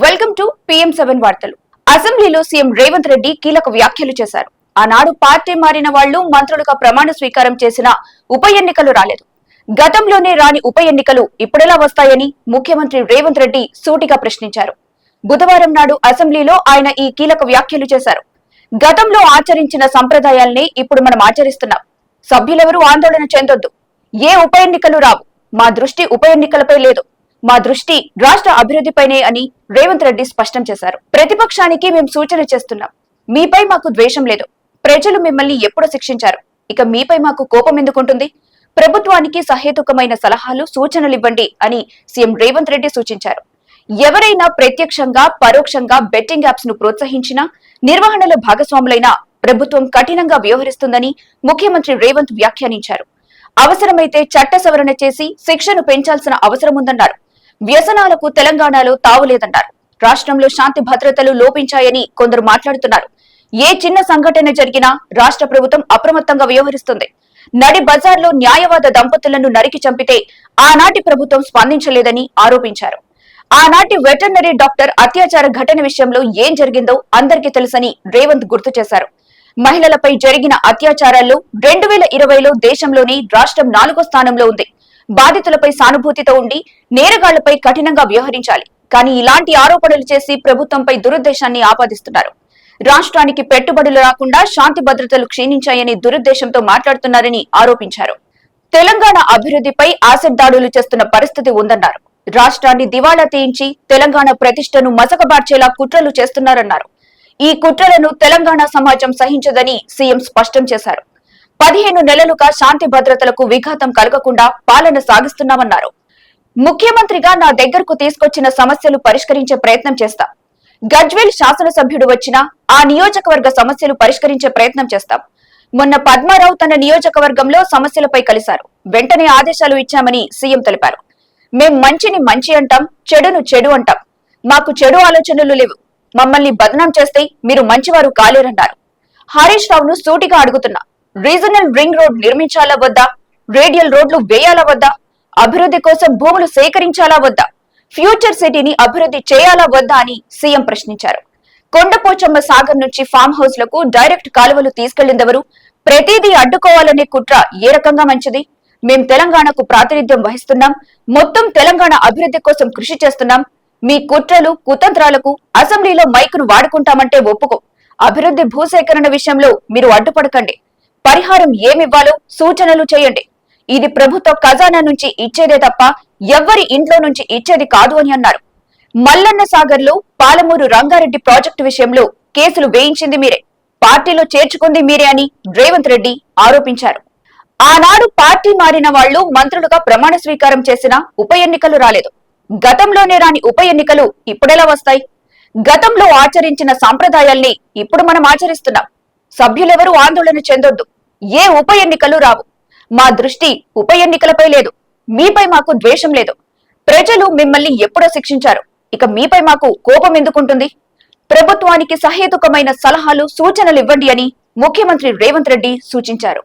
Welcome to PM seven వార్తలు. అసెంబ్లీలో CM Revanth Reddy కీలక వ్యాఖ్యలు చేశారు. ఆనాడు పార్టీ మారిన వాళ్ళు మంత్రులుగా ప్రమాణ స్వీకారం చేసిన ఉప ఎన్నికలు రాలేదు. గతంలోనే రాని ఉప ఎన్నికలు ఇప్పుడెలా వస్తాయని ముఖ్యమంత్రి రేవంత్ రెడ్డి సూటిగా ప్రశ్నించారు. బుధవారం నాడు అసెంబ్లీలో ఆయన ఈ కీలక వ్యాఖ్యలు చేశారు. గతంలో ఆచరించిన సంప్రదాయాల్ని ఇప్పుడు మనం ఆచరిస్తున్నాం. సభ్యులెవరూ ఆందోళన చెందొద్దు. ఏ ఉప ఎన్నికలు రావు. మా దృష్టి ఉప ఎన్నికలపై లేదు. మా దృష్టి రాష్ట్ర అభివృద్ధిపైనే అని రేవంత్ రెడ్డి స్పష్టం చేశారు. ప్రతిపక్షానికి మేము సూచన చేస్తున్నాం. మీపై మాకు ద్వేషం లేదు. ప్రజలు మిమ్మల్ని ఎప్పుడు శిక్షించారు. ఇక మీపై మాకు కోపం ఎందుకుంటుంది ప్రభుత్వానికి సహేతుకమైన సలహాలు సూచనలు ఇవ్వండి అని సీఎం రేవంత్ రెడ్డి సూచించారు. ఎవరైనా ప్రత్యక్షంగా పరోక్షంగా బెట్టింగ్ యాప్స్ను ప్రోత్సహించినా నిర్వహణలో భాగస్వాములైన ప్రభుత్వం కఠినంగా వ్యవహరిస్తుందని ముఖ్యమంత్రి రేవంత్ వ్యాఖ్యానించారు. అవసరమైతే చట్ట సవరణ చేసి శిక్షను పెంచాల్సిన అవసరం ఉందన్నారు. వ్యసనాలకు తెలంగాణలో తావులేదన్నారు రాష్ట్రంలో శాంతి భద్రతలు లోపించాయని కొందరు మాట్లాడుతున్నారు. ఏ చిన్న సంఘటన జరిగినా రాష్ట్ర ప్రభుత్వం అప్రమత్తంగా వ్యవహరిస్తుంది. నడి బజార్లో న్యాయవాద దంపతులను నరికి చంపితే ఆనాటి ప్రభుత్వం స్పందించలేదని ఆరోపించారు. ఆనాటి వెటర్నరీ డాక్టర్ అత్యాచార ఘటన విషయంలో ఏం జరిగిందో అందరికీ తెలుసని రేవంత్ గుర్తు చేశారు. మహిళలపై జరిగిన అత్యాచారాల్లో రెండు వేల ఇరవైలో దేశంలోని రాష్ట్రం నాలుగో స్థానంలో ఉంది. బాధితులపై సానుభూతితో ఉండి నేరగాళ్ళపై కఠినంగా వ్యవహరించాలి. కానీ ఇలాంటి ఆరోపణలు చేసి ప్రభుత్వంపై దురుద్దేశాన్ని ఆపాదిస్తున్నారు. రాష్ట్రానికి పెట్టుబడులు రాకుండా శాంతి భద్రతలు క్షీణించాయని దురుద్దేశంతో మాట్లాడుతున్నారని ఆరోపించారు. తెలంగాణ అభివృద్ధిపై ఆసిడ్ దాడులు చేస్తున్న పరిస్థితి ఉందన్నారు. రాష్ట్రాన్ని దివాళా తీయించి తెలంగాణ ప్రతిష్టను మసకబార్చేలా కుట్రలు చేస్తున్నారన్నారు. ఈ కుట్రలను తెలంగాణ సమాజం సహించదని సీఎం స్పష్టం చేశారు. పదిహేను నెలలుగా శాంతి భద్రతలకు విఘాతం కలగకుండా పాలన సాగిస్తున్నామన్నారు. ముఖ్యమంత్రిగా నా దగ్గరకు తీసుకొచ్చిన సమస్యలు పరిష్కరించే ప్రయత్నం చేస్తాం. గజ్వేల్ శాసనసభ్యుడు వచ్చినా ఆ నియోజకవర్గ సమస్యలు పరిష్కరించే ప్రయత్నం చేస్తాం. మొన్న పద్మారావు తన నియోజకవర్గంలో సమస్యలపై కలిశారు. వెంటనే ఆదేశాలు ఇచ్చామని సీఎం తెలిపారు. మేం మంచిని మంచి అంటాం చెడును చెడు అంటాం. మాకు చెడు ఆలోచనలు లేవు. మమ్మల్ని బదనాం చేస్తే మీరు మంచివారు కాలేరన్నారు. హరీష్ రావును సూటిగా అడుగుతున్నా. రీజనల్ రింగ్ రోడ్ నిర్మించాలా వద్దా? రేడియల్ రోడ్లు వేయాలా వద్దా? అభివృద్ధి కోసం భూములు సేకరించాలా వద్దా? ఫ్యూచర్ సిటీని అభివృద్ధి చేయాలా వద్దా అని సీఎం ప్రశ్నించారు. కొండపోచమ్మ సాగర్ నుంచి ఫామ్ హౌస్లకు డైరెక్ట్ కాలువలు తీసుకెళ్ళిందెవరు? ప్రతిదీ అడ్డుకోవాలనే కుట్ర ఏ రకంగా మంచిది? మేం తెలంగాణకు ప్రాతినిధ్యం వహిస్తున్నాం. మొత్తం తెలంగాణ అభివృద్ధి కోసం కృషి చేస్తున్నాం. మీ కుట్రలు కుతంత్రాలకు అసెంబ్లీలో మైకును వాడుకుంటామంటే ఒప్పుకో. అభివృద్ధి భూసేకరణ విషయంలో మీరు అడ్డుపడకండి. పరిహారం ఏమివ్వాలో సూచనలు చేయండి. ఇది ప్రభుత్వ ఖజానా నుంచి ఇచ్చేదే తప్ప ఎవ్వరి ఇంట్లో నుంచి ఇచ్చేది కాదు అని అన్నారు. మల్లన్న సాగర్లో పాలమూరు రంగారెడ్డి ప్రాజెక్టు విషయంలో కేసులు వేయించింది మీరే. పార్టీలో చేర్చుకుంది మీరే అని రేవంత్ రెడ్డి ఆరోపించారు. ఆనాడు పార్టీ మారిన వాళ్ళు మంత్రులుగా ప్రమాణ స్వీకారం చేసిన ఉప ఎన్నికలు రాలేదు. గతంలోనే రాని ఉప ఎన్నికలు ఇప్పుడెలా వస్తాయి? గతంలో ఆచరించిన సాంప్రదాయాల్ని ఇప్పుడు మనం ఆచరిస్తున్నాం. సభ్యులెవరూ ఆందోళన చెందొద్దు. ఏ ఉప ఎన్నికలు రావు. మా దృష్టి ఉప ఎన్నికలపై లేదు. మీపై మాకు ద్వేషం లేదు. ప్రజలు మిమ్మల్ని ఎప్పుడో శిక్షించారు. ఇక మీపై మాకు కోపం ఎందుకుంటుంది? ప్రభుత్వానికి సహేతుకమైన సలహాలు సూచనలు ఇవ్వండి అని ముఖ్యమంత్రి రేవంత్ రెడ్డి సూచించారు.